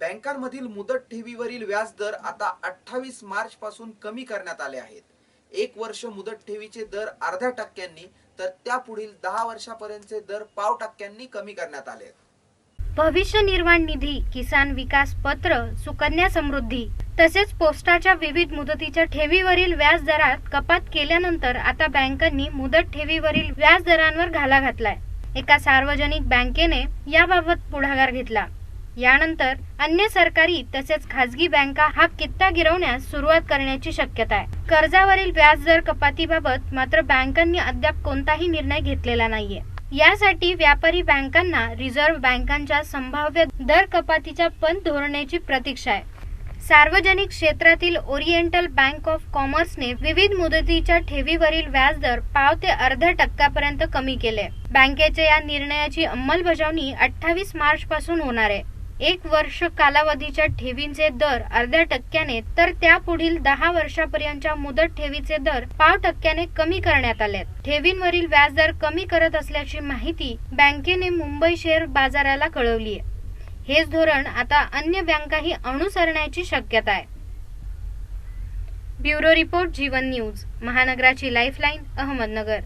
बँकांमधील मुदत ठेवीवरील व्याज दर आता अठ्ठावीस मार्च पासून कमी करण्यात आले आहेत. एक वर्ष मुदत ठेवीचे दर अर्ध्या टक्क्यांनी तर त्यापुढील दहा वर्षापर्यंतचे दर पाव टक्क्यांनी कमी करण्यात आले भविष्य निर्वाह निधी किसान विकास पत्र सुकन्या समृद्धी तसेच पोस्टाच्या विविध मुदतीच्या ठेवीवरील व्याज दरात कपात केल्यानंतर आता बँकांनी मुदत ठेवीवरील व्याज दरांवर घाला घातलाय. एका सार्वजनिक बँकेने याबाबत पुढाकार घेतला. यानंतर अन्य सरकारी तसेच खासगी बँका हा कित्ता गिरवण्यास सुरुवात करण्याची शक्यता आहे. कर्जावरील व्याज दर कपातीबाबत मात्र बँकांनी अद्याप कोणताही निर्णय घेतलेला नाहीये. यासाठी व्यापारी बँकांना रिझर्व्ह बँकांच्या संभाव्य दर कपातीच्या पण धोरणाची प्रतीक्षा आहे. सार्वजनिक क्षेत्रातील ओरिएंटल बँक ऑफ कॉमर्सने विविध मुदतीच्या ठेवीवरील व्याजदर पाव ते अर्ध्या टक्क्यापर्यंत कमी केले. बँकेच्या या निर्णयाची अंमलबजावणी अठ्ठावीस मार्च पासून होणार आहे. एक वर्ष कालावधीच्या ठेवींचे दर अर्ध्या टक्क्याने तर त्यापुढील दहा वर्षापर्यंतच्या मुदत ठेवीचे दर पाव टक्क्याने कमी करण्यात आले ठेवींवरील व्याजदर कमी करत असल्याची माहिती बँकेने मुंबई शेअर बाजाराला कळवली आहे. हेच धोरण आता अन्य बँकाही अनुसरण्याची शक्यता आहे. ब्युरो रिपोर्ट जीवन न्यूज महानगराची लाईफलाईन अहमदनगर.